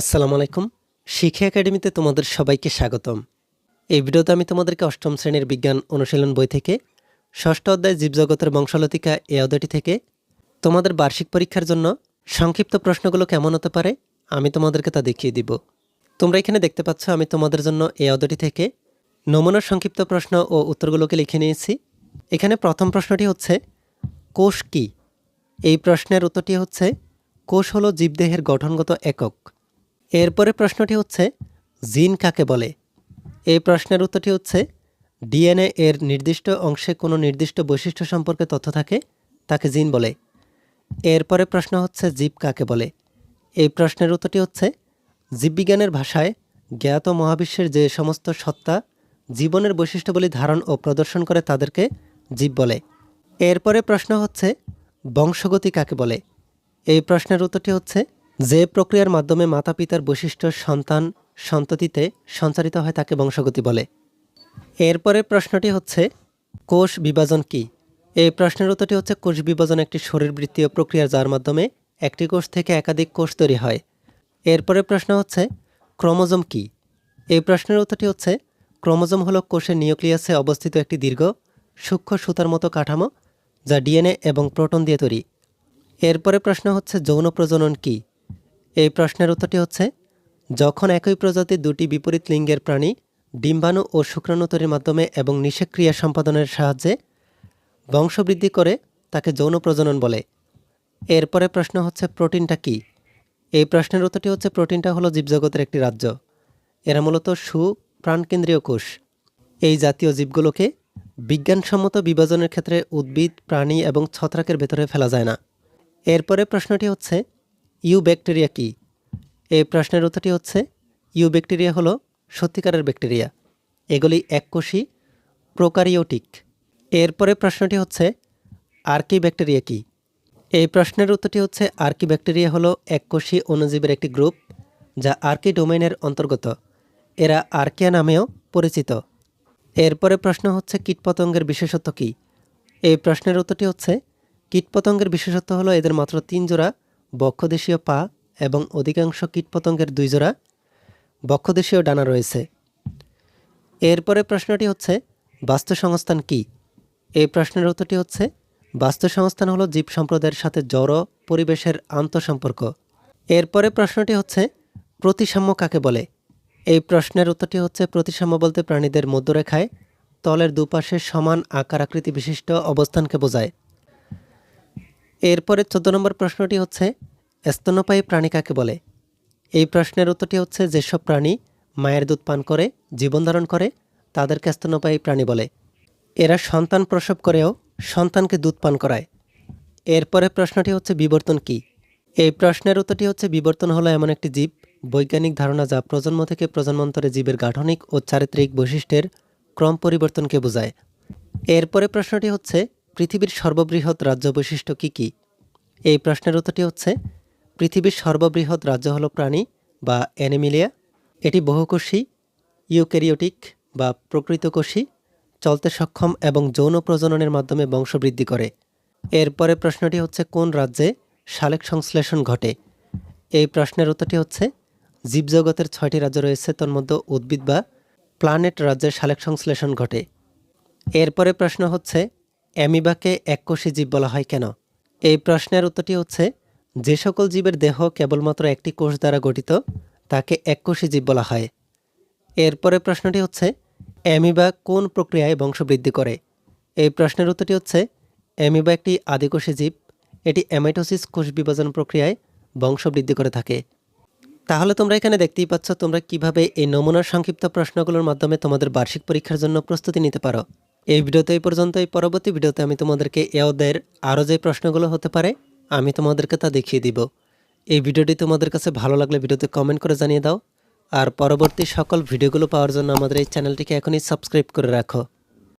আসসালামু আলাইকুম। শিক্ষা একাডেমিতে তোমাদের সবাইকে স্বাগতম। এই ভিডিওতে আমি তোমাদেরকে অষ্টম শ্রেণির বিজ্ঞান অনুশীলন বই থেকে, ষষ্ঠ অধ্যায় জীবজগতের বংশলতিকা এ অধ্যায়টি থেকে, তোমাদের বার্ষিক পরীক্ষার জন্য সংক্ষিপ্ত প্রশ্নগুলো কেমন হতে পারে আমি তোমাদেরকে তা দেখিয়ে দিব। তোমরা এখানে দেখতে পাচ্ছ আমি তোমাদের জন্য এই অধ্যায়টি থেকে নমুনার সংক্ষিপ্ত প্রশ্ন ও উত্তরগুলোকে লিখে নিয়েছি। এখানে প্রথম প্রশ্নটি হচ্ছে, কোষ কি? এই প্রশ্নের উত্তরটি হচ্ছে, কোষ হলো জীবদেহের গঠনগত একক। এরপরে প্রশ্নটি হচ্ছে, জিন কাকে বলে? এই প্রশ্নের উত্তরটি হচ্ছে, ডিএনএ এর নির্দিষ্ট অংশে কোনো নির্দিষ্ট বৈশিষ্ট্য সম্পর্কে তথ্য থাকে, তাকে জিন বলে। এরপরে প্রশ্ন হচ্ছে, জীব কাকে বলে? এই প্রশ্নের উত্তরটি হচ্ছে, জীববিজ্ঞানের ভাষায় জ্ঞাত মহাবিশ্বের যে সমস্ত সত্তা, জীবনের বৈশিষ্ট্যগুলি ধারণ ও প্রদর্শন করে তাদেরকে জীব বলে। এরপরে প্রশ্ন হচ্ছে, বংশগতি কাকে বলে? এই প্রশ্নের উত্তরটি হচ্ছে যে প্রক্রিয়ার মাধ্যমে মাতা পিতার বৈশিষ্ট্য সন্তান সন্ততিতে সঞ্চারিত হয় তাকে বংশগতি বলে। এরপরে প্রশ্নটি হচ্ছে, কোষ বিভাজন কি? এই প্রশ্নের উত্তরটি হচ্ছে, কোষ বিভাজন একটি শরীরবৃত্তীয় প্রক্রিয়া যার মাধ্যমে একটি কোষ থেকে একাধিক কোষ তৈরি হয়। এরপরে প্রশ্ন হচ্ছে, ক্রোমোজোম কি? এই প্রশ্নের উত্তরটি হচ্ছে, ক্রোমোজোম হলো কোষের নিউক্লিয়াসে অবস্থিত একটি দীর্ঘ, সূক্ষ্ম সুতার মতো কাঠামো যা ডিএনএ এবং প্রোটন দিয়ে তৈরি। এরপরে প্রশ্ন হচ্ছে, যৌন প্রজনন কি? এই প্রশ্নের উত্তরটি হচ্ছে, যখন একই প্রজাতির দুটি বিপরীত লিঙ্গের প্রাণী, ডিম্বাণু ও শুক্রাণু তৈরির মাধ্যমে এবং নিষেক্রিয়া সম্পাদনের সাহায্যে বংশবৃদ্ধি করে তাকে যৌন প্রজনন বলে। এরপরে প্রশ্ন হচ্ছে, প্রোটিনটা কি? এই প্রশ্নের উত্তরটি হচ্ছে, প্রোটিনটা হলো জীবজগতের একটি রাজ্য। এরা মূলত সু, প্রাণকেন্দ্রীয় কোষ। এই জাতীয় জীবগুলোকে বিজ্ঞানসম্মত বিভাজনের ক্ষেত্রে উদ্ভিদ, প্রাণী এবং ছত্রাকের ভেতরে ফেলা যায় না। এরপরে প্রশ্নটি হচ্ছে ইউ ব্যাকটেরিয়া কি? এই প্রশ্নের উত্তরটি হচ্ছে ইউ ব্যাকটেরিয়া হলো সত্যিকারের ব্যাকটেরিয়া। এগুলি এককোষী প্রোকারিওটিক। এরপরে প্রশ্নটি হচ্ছে আর্কি ব্যাকটেরিয়া কি? এই প্রশ্নের উত্তরটি হচ্ছে আর্কি ব্যাকটেরিয়া হলো এককোষী অণুজীবের একটি গ্রুপ যা আর্কি ডোমেইনের অন্তর্গত। এরা আর্কিয়া নামেও পরিচিত। এরপরে প্রশ্ন হচ্ছে, কীটপতঙ্গের বিশেষত্ব কী? এই প্রশ্নের উত্তরটি হচ্ছে, কীটপতঙ্গের বিশেষত্ব হলো এদের মাত্র তিন জোড়া বক্ষদেশীয় পা এবং অধিকাংশ কীটপতঙ্গের দুই জোড়া বক্ষদেশীয় ডানা রয়েছে। এরপরে প্রশ্নটি হচ্ছে বাস্তু সংস্থান কী? এই প্রশ্নের উত্তরটি হচ্ছে বাস্তু সংস্থান হলো জীব সম্প্রদায়ের সাথে জড় পরিবেশের আন্তঃসম্পর্ক। এরপরে প্রশ্নটি হচ্ছে, প্রতিসাম্য কাকে বলে? এই প্রশ্নের উত্তরটি হচ্ছে, প্রতিসাম্য বলতে প্রাণীদের মধ্যরেখায় তলের দুপাশে সমান আকার আকৃতি বিশিষ্ট অবস্থানকে বোঝায়। এরপরে চোদ্দ নম্বর প্রশ্নটি হচ্ছে, স্তন্যপায়ী প্রাণী কাকে বলে? এই প্রশ্নের উত্তরটি হচ্ছে, যেসব প্রাণী মায়ের দুধ পান করে, জীবন ধারণ করে, তাদেরকে স্তন্যপায়ী প্রাণী বলে। এরা সন্তান প্রসব করেও সন্তানকে দুধ পান করায়। এরপরে প্রশ্নটি হচ্ছে, বিবর্তন কি? এই প্রশ্নের উত্তরটি হচ্ছে, বিবর্তন হলো এমন একটি জীব, বৈজ্ঞানিক ধারণা যা প্রজন্ম থেকে প্রজন্মান্তরে জীবের গাঠনিক ও চারিত্রিক বৈশিষ্ট্যের ক্রম পরিবর্তনকে বোঝায়। এরপরে প্রশ্নটি হচ্ছে পৃথিবীর সর্ববৃহৎ রাজ্য বৈশিষ্ট্য কী কী? এই প্রশ্নের উত্তরটি হচ্ছে, পৃথিবীর সর্ববৃহৎ রাজ্য হলো প্রাণী বা অ্যানিমিলিয়া। এটি বহুকোষী, ইউক্যারিওটিক বা প্রকৃতকোষী, চলতে সক্ষম এবং যৌন প্রজননের মাধ্যমে বংশবৃদ্ধি করে। এরপরে প্রশ্নটি হচ্ছে, কোন রাজ্যে সালেক সংশ্লেষণ ঘটে? এই প্রশ্নের উত্তরটি হচ্ছে, জীবজগতের ছয়টি রাজ্য রয়েছে, তন্মধ্যে উদ্ভিদ বা প্ল্যানেট রাজ্যে সালেক সংশ্লেষণ ঘটে। এরপরে প্রশ্ন হচ্ছে অ্যামিবাকে এককোষী জীব বলা হয় কেন? এই প্রশ্নের উত্তরটি হচ্ছে, যে সকল জীবের দেহ কেবলমাত্র একটি কোষ দ্বারা গঠিত, তাকে এককোষী জীব বলা হয়। এরপরে প্রশ্নটি হচ্ছে, অ্যামিবা কোন প্রক্রিয়ায় বংশবৃদ্ধি করে? এই প্রশ্নের উত্তরটি হচ্ছে, অ্যামিবা একটি আদিকোষী জীব। এটি অ্যামাইটোসিস কোষ বিভাজন প্রক্রিয়ায় বংশবৃদ্ধি করে থাকে। তাহলে তোমরা এখানে দেখতেই পাচ্ছ তোমরা কীভাবে এই নমুনার সংক্ষিপ্ত প্রশ্নগুলোর মাধ্যমে তোমাদের বার্ষিক পরীক্ষার জন্য প্রস্তুতি নিতে পারো। এই ভিডিওতে এই পর্যন্ত এই পরবর্তী ভিডিওতে আমি তোমাদেরকে এওদের আরও যে প্রশ্নগুলো হতে পারে, আমি তোমাদেরকে তা দেখিয়ে দিব। এই ভিডিওটি তোমাদের কাছে ভালো লাগলে ভিডিওতে কমেন্ট করে জানিয়ে দাও। আর পরবর্তী সকল ভিডিওগুলো পাওয়ার জন্য আমাদের এই চ্যানেলটিকে এখনই সাবস্ক্রাইব করে রাখো।